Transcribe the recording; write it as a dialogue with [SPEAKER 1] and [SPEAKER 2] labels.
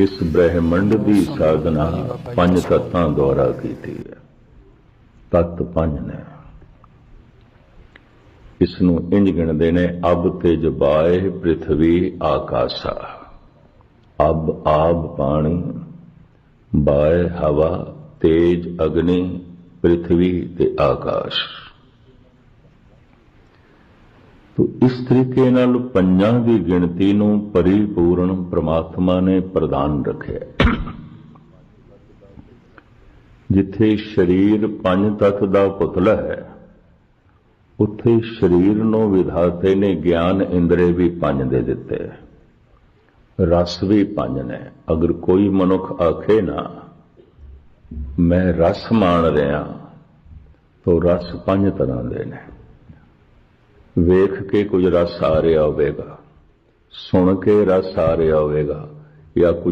[SPEAKER 1] ਇਸ ਬ੍ਰਹਿਮੰਡ ਦੀ ਸਾਧਨਾ ਪੰਜ ਤੱਤਾਂ ਦੁਆਰਾ ਕੀਤੀ ਹੈ। ਤੱਤ ਪੰਜ ਨੇ। ਇਸ ਨੂੰ ਇੰਜ ਗਿਣਦੇ ਨੇ, ਅਬ ਤੇ ਜਬਾਏ ਪ੍ਰithvi ਆਕਾਸ਼ਾ। ਅਬ ਆਬ ਪਾਣੀ, ਬਾਏ ਹਵਾ, ਤੇਜ ਅਗਨੀ ਪ੍ਰithvi ਤੇ ਆਕਾਸ਼। ਤੋ ਇਸ ਤਰੀਕੇ ਨਾਲ ਪੰਜਾਂ ਦੀ ਗਿਣਤੀ ਨੂੰ ਪਰਿਪੂਰਨ ਪ੍ਰਮਾਤਮਾ ਨੇ ਪ੍ਰਦਾਨ ਰੱਖਿਆ। ਜਿੱਥੇ ਸਰੀਰ ਪੰਜ ਤੱਤ ਦਾ ਪੁਤਲਾ ਹੈ, ਉੱਥੇ ਸਰੀਰ ਨੂੰ ਵਿਧਾਤੇ ਨੇ ਗਿਆਨ ਇੰਦਰੇ ਵੀ ਪੰਜ ਦੇ ਦਿੱਤੇ। ਰਸ ਵੀ ਪੰਜ ਨੇ। ਅਗਰ ਕੋਈ ਮਨੁੱਖ ਆਖੇ ਨਾ, ਮੈਂ ਰਸ ਮਾਣ ਰਿਹਾ, ਤਾਂ ਰਸ ਪੰਜ ਤਰ੍ਹਾਂ ਦੇ ਨੇ। ਵੇਖ ਕੇ ਕੁਝ ਰਸ ਆ ਰਿਹਾ ਹੋਵੇਗਾ, ਸੁਣ ਕੇ ਰਸ ਆ ਰਿਹਾ ਹੋਵੇਗਾ ਜਾਂ ਕੁਝ